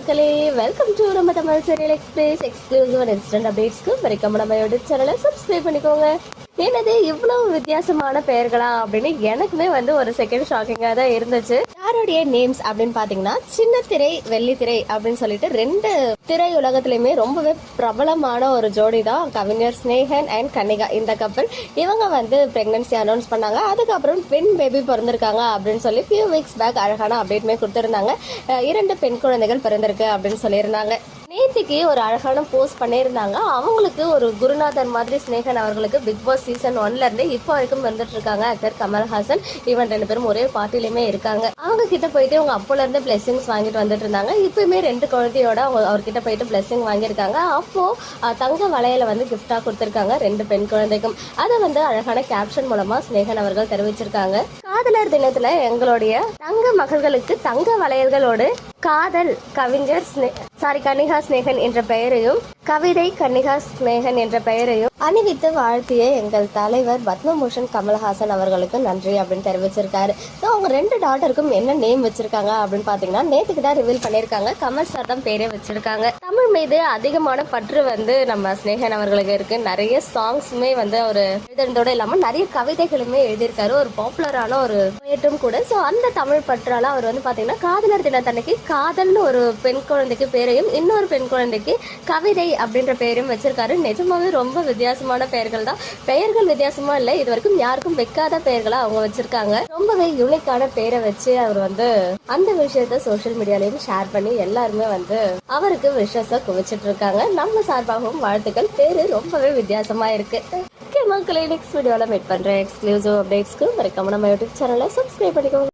மக்களே welcome to நம்ம Tamil serial express exclusive and instant அப்டேட்ஸ்க்கு வரைக்கும் நம்ம யூடியூப் சேனலை சப்ஸ்கிரைப் பண்ணிக்கோங்க. என்னது இவ்வளவு வித்தியாசமான பெயர்களா அப்படின்னு எனக்குமே வந்து ஒரு செகண்ட் ஷாக்கிங்காக தான் இருந்துச்சு. யாருடைய நேம்ஸ் அப்படின்னு பார்த்தீங்கன்னா சின்ன திரை வெள்ளி திரை அப்படின்னு சொல்லிட்டு ரெண்டு திரை உலகத்திலையுமே ரொம்பவே பிரபலமான ஒரு ஜோடி தான் கவிஞர் ஸ்னேகன் அண்ட் கன்னிகா. இந்த கப்பல் இவங்க வந்து பிரெக்னன்சி அனௌன்ஸ் பண்ணாங்க. அதுக்கப்புறம் பெண் பேபி பிறந்திருக்காங்க அப்படின்னு சொல்லி ஃபியூ வீக்ஸ் பேக் அழகான அப்டேட்மே கொடுத்துருந்தாங்க. இரண்டு பெண் குழந்தைகள் பிறந்திருக்கு அப்படின்னு சொல்லியிருந்தாங்க. நேத்திக்கு ஒரு அழகான போஸ்ட் பண்ணியிருந்தாங்க. அவங்களுக்கு ஒரு குருநாதர் மாதிரி ஸ்னேகன் அவர்களுக்கு பிக் பாஸ் சீசன் ஒன்ல இருந்து இப்போ வரைக்கும் வந்துட்டு இருக்காங்க ஆக்டர் கமல்ஹாசன். இவன் ரெண்டு பேரும் ஒரே பார்ட்டிலுமே இருக்காங்க. அவங்க கிட்ட போயிட்டு அவங்க அப்போல இருந்து பிளெஸிங்ஸ் வாங்கிட்டு வந்துட்டு இருந்தாங்க. இப்பயுமே ரெண்டு குழந்தையோட அவங்க அவர்கிட்ட போயிட்டு பிளெஸிங் வாங்கியிருக்காங்க. அப்போ தங்க வளையல வந்து கிஃப்டா கொடுத்துருக்காங்க ரெண்டு பெண் குழந்தைக்கும். அதை வந்து அழகான கேப்ஷன் மூலமா ஸ்னேகன் அவர்கள் தெரிவிச்சிருக்காங்க. காதலர் தினத்துல எங்களுடைய தங்க மகள்களுக்கு தங்க வளையல்களோடு காதல் கவிஞர் சாரி கன்னிகா ஸ்னேகன் என்ற பெயரையும் கவிதை கன்னிகா ஸ்னேகன் என்ற பெயரையும் அணிவித்து வாழ்த்திய எங்கள் தலைவர் பத்மபூஷன் கமல்ஹாசன் அவர்களுக்கு நன்றி அப்படின்னு தெரிவிச்சிருக்காரு. ஸோ அவங்க ரெண்டு டாட்டருக்கும் என்ன நேம் வச்சிருக்காங்க அப்படின்னு பார்த்தீங்கன்னா நேற்றுக்கு தான் ரிவீல் பண்ணியிருக்காங்க. கமல் சார் தான் பேரே வச்சிருக்காங்க. தமிழ் மீது அதிகமான பற்று வந்து நம்ம ஸ்னேகன் அவர்களுக்கு இருக்கு. நிறைய சாங்ஸுமே வந்து ஒரு எழுதுறதோட இல்லாமல் நிறைய கவிதைகளுமே எழுதியிருக்காரு. ஒரு பாப்புலரான ஒரு பேட்டும் கூட. ஸோ அந்த தமிழ் பற்றால அவர் வந்து பார்த்தீங்கன்னா காதலர் தினத்தன்னைக்கு காதல்னு ஒரு பெண் குழந்தைக்கு பேரையும் இன்னொரு பெண் குழந்தைக்கு கவிதை அப்படின்ற பெயரும் வச்சிருக்காரு. நிஜமாவே ரொம்ப வித்தியாசமான பெயர்கள் தான். பெயர்கள் வித்தியாசமா இல்லை. இது வரைக்கும் யாருக்கும் வைக்காத பெயர்களை அவங்க வச்சிருக்காங்க. ரொம்பவே யூனிக்கான பேரை வச்சு அவர் வந்து அந்த விஷயத்த சோஷியல் மீடியாலையும் ஷேர் பண்ணி எல்லாருமே வந்து அவருக்கு விஷஸை குவிச்சிட்டு இருக்காங்க. நம்ம சார்பாகவும் வாழ்த்துக்கள். பேரு ரொம்பவே வித்தியாசமா இருக்கு. ஓகே மக்களே நெக்ஸ்ட் வீடியோவில் மீட் பண்ணுறேன் எக்ஸ்க்ளூசிவ் அப்டேட்ஸ்க்கு மறக்காம நம்ம யூடியூப் சேனலை சப்ஸ்கிரைப் பண்ணிக்கோங்க.